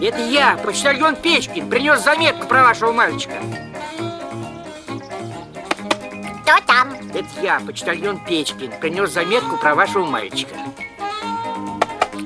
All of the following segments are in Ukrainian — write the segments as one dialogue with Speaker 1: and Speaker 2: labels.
Speaker 1: Это я, почтальон Печкин, принес заметку про вашего мальчика.
Speaker 2: Кто там?
Speaker 1: Это я, почтальон Печкин, принес заметку про вашего мальчика.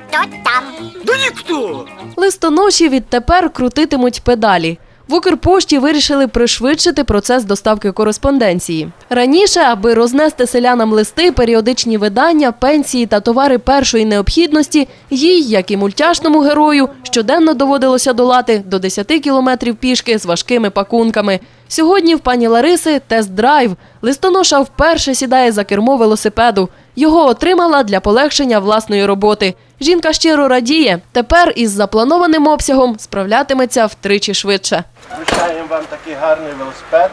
Speaker 2: Кто там?
Speaker 1: Да никто!
Speaker 3: Листоноші відтепер крутитимуть педалі. В Укрпошті вирішили пришвидшити процес доставки кореспонденції. Раніше, аби рознести селянам листи, періодичні видання, пенсії та товари першої необхідності, їй, як і мультяшному герою, щоденно доводилося долати до 10 кілометрів пішки з важкими пакунками. Сьогодні в пані Лариси тест-драйв. Листоноша вперше сідає за кермо велосипеду. Його отримала для полегшення власної роботи. Жінка щиро радіє. Тепер із запланованим обсягом справлятиметься втричі швидше.
Speaker 4: Вручаємо вам такий гарний велосипед,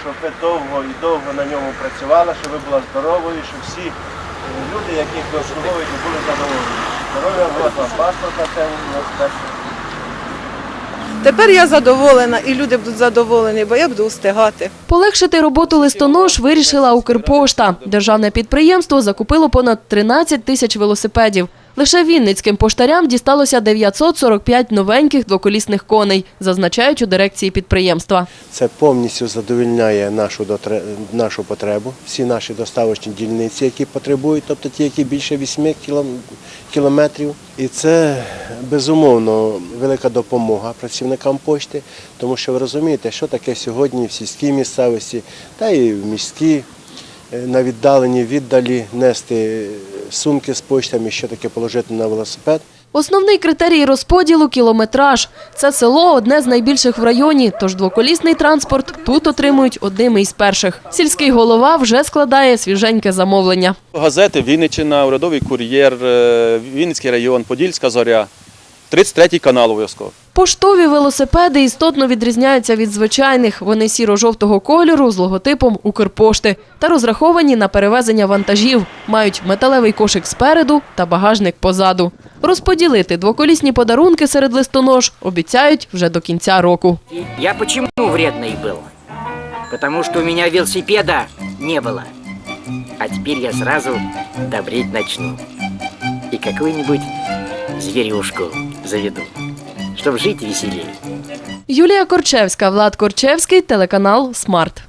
Speaker 4: щоб ви довго і довго на ньому працювали, щоб ви були здоровою, щоб всі е, люди, яких ви обслуговуєте, були задоволені. Здоров'я, от вам паспорт на цей велосипед.
Speaker 5: Тепер я задоволена і люди будуть задоволені, бо я буду встигати.
Speaker 3: Полегшити роботу листонож вирішила Укрпошта. Державне підприємство закупило понад 13 тисяч велосипедів. Лише вінницьким поштарям дісталося 945 новеньких двоколісних коней, зазначають у дирекції підприємства.
Speaker 4: Це повністю задовільняє нашу, нашу потребу. Всі наші доставочні дільниці, які потребують, тобто ті, які більше 8 кілом- кілометрів. І це безумовно велика допомога працівникам пошти, тому що ви розумієте, що таке сьогодні в сільській місцевості та і в міській, е, на віддалені віддалі нести сумки з почтами, що таке положити на велосипед.
Speaker 3: Основний критерій розподілу – кілометраж. Це село – одне з найбільших в районі, тож двоколісний транспорт тут отримують одними із перших. Сільський голова вже складає свіженьке замовлення.
Speaker 6: Газети Вінниччина, Урядовий кур'єр, Вінницький район, Подільська зоря, 33 канал обов'язково.
Speaker 3: Поштові велосипеди істотно відрізняються від звичайних. Вони сіро-жовтого кольору з логотипом Укрпошти та розраховані на перевезення вантажів. Мають металевий кошик спереду та багажник позаду. Розподілити двоколісні подарунки серед листонож обіцяють вже до кінця року.
Speaker 1: Я почему вредный был? Потому что у меня велосипеда не было. А теперь я сразу добреть начну. И какую-нибудь зверюшку заведу, чтобы жить веселее.
Speaker 3: Юлія Корчевська, Влад Корчевський, телеканал Смарт.